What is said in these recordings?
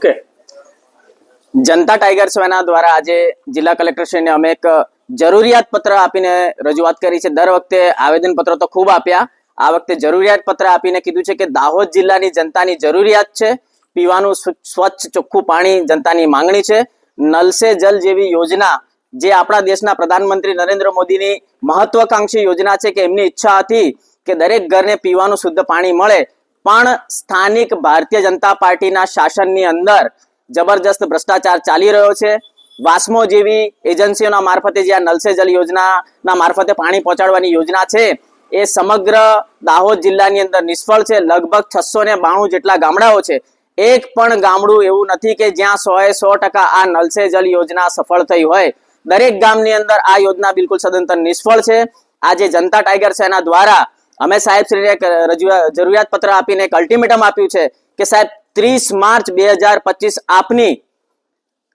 Okay. જનતા tiger સેના દ્વારા આજે જિલ્લા કલેક્ટરશ્રીને અમે એક જરૂરિયાત પત્ર આપીને રજૂઆત કરી છે. દર વખતે આવેદન પત્રો તો ખૂબ આપ્યા. આ વખતે જરૂરિયાત પત્ર આપીને કીધું છે કે દાહોદ જિલ્લાની જનતાની જરૂરિયાત છે. પીવાનું સ્વચ્છ ચોખ્ખું પાણી જનતાની માંગણી છે. નલ સે જલ જેવી યોજના જે આપણા દેશના પ્રધાનમંત્રી નરેન્દ્ર મોદીની મહત્વાકાંક્ષી યોજના છે કે એમની ઈચ્છા હતી કે દરેક ઘરને પીવાનું શુદ્ધ પાણી મળે પણ સ્થાનિક ભારતીય જનતા પાર્ટીના શાસનની અંદર જબરજસ્ત ભ્રષ્ટાચાર ચાલી રહ્યો છે. વાસ્મો જેવી એજન્સીઓના મારફતે જે આ નલસે જલ યોજનાના મારફતે પાણી પહોંચાડવાની યોજના છે, એ સમગ્ર દાહોદ જિલ્લાની અંદર નિષ્ફળ છે. લગભગ છસો ને બાણું જેટલા ગામડાઓ છે. એક પણ ગામડું એવું નથી કે જ્યાં સો એ સો ટકા આ નલસે જલ યોજના સફળ થઈ હોય. દરેક ગામની અંદર આ યોજના બિલકુલ સદંતર નિષ્ફળ છે. આજે જનતા ટાઈગર સેના દ્વારા અમે સાહેબ શ્રીને જરૂરિયાત પત્ર આપીને એક અલ્ટિમેટમ આપ્યું છે કે સાહેબ, ત્રીસ માર્ચ બે હજાર પચીસ આપની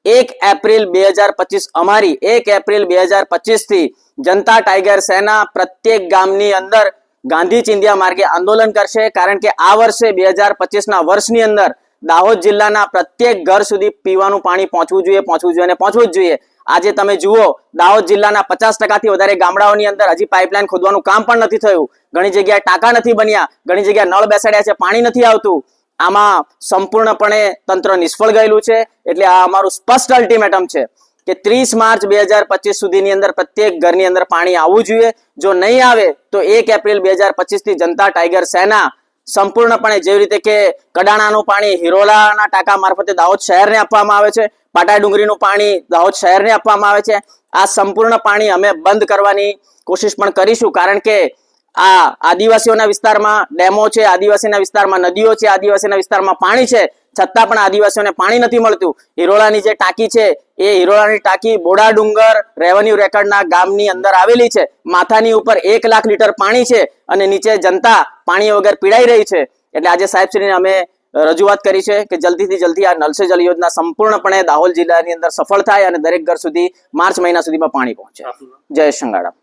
એક એપ્રિલ બે હજાર પચીસ અમારી એક એપ્રિલ બે હજાર પચીસથી જનતા ટાઈગર સેના પ્રત્યેક ગામની અંદર ગાંધી ચિંધિયા માર્ગે આંદોલન કરશે. કારણ કે આ વર્ષે બે હજાર પચીસના વર્ષની અંદર દાહોદ જિલ્લાના પ્રત્યેક ઘર સુધી પીવાનું પાણી પહોંચવું જોઈએ પહોંચવું જોઈએ અને પહોંચવું જ જોઈએ. આજે તમે જુઓ, દાહોદ જિલ્લાના પચાસ ટકાથી વધારે ગામડાઓની અંદર હજી પાઇપલાઇન ખોદવાનું કામ પણ નથી થયું. ઘણી જગ્યાએ ટાંકા નથી બન્યા, ઘણી જગ્યાએ નળ બેસાડ્યા છે, પાણી નથી આવતું. આમાં સંપૂર્ણપણે તંત્ર નિષ્ફળ ગયેલું છે, એટલે આ અમારું સ્પષ્ટ અલ્ટિમેટમ છે કે ત્રીસ માર્ચ બે હજાર પચીસ સુધીની અંદર પ્રત્યેક ઘરની અંદર પાણી આવવું જોઈએ. જો નહીં આવે, તો એક એપ્રિલ બે હજાર પચીસથી જનતા ટાઈગર સેના સંપૂર્ણપણે જેવી રીતે કે કડાણાનું પાણી હિરોલાના ટાંકા મારફતે દાહોદ શહેરને આપવામાં આવે છે પાટા ડુંગરીનું પાણી દાહોદ શહેરને આપવામાં આવે છે. આ સંપૂર્ણ પાણી અમે બંધ કરવાની કોશિશ પણ કરીશું કારણ કે આ આદિવાસીઓના વિસ્તારમાં ડેમો છે, આદિવાસીના વિસ્તારમાં નદીઓ છે, આદિવાસીના વિસ્તારમાં પાણી છે. છતાં પણ આદિવાસીઓને પાણી નથી મળતું. હિરોળાની જે ટાંકી છે એ હિરોળાની ટાંકી બોડા ડુંગર રેવન્યુ રેકર્ડના ગામની અંદર આવેલી છે. માથાની ઉપર એક લાખ લીટર પાણી છે અને નીચે જનતા પાણી વગર પીડાઈ રહી છે. એટલે આજે સાહેબશ્રીને અમે રજૂઆત કરી છે કે જલ્દીથી જલ્દી આ નલ સે જલ યોજના સંપૂર્ણપણે દાહોદ જિલ્લાની અંદર સફળ થાય અને દરેક ઘર સુધી માર્ચ મહિના સુધીમાં પાણી પહોંચે. જય શંગાળા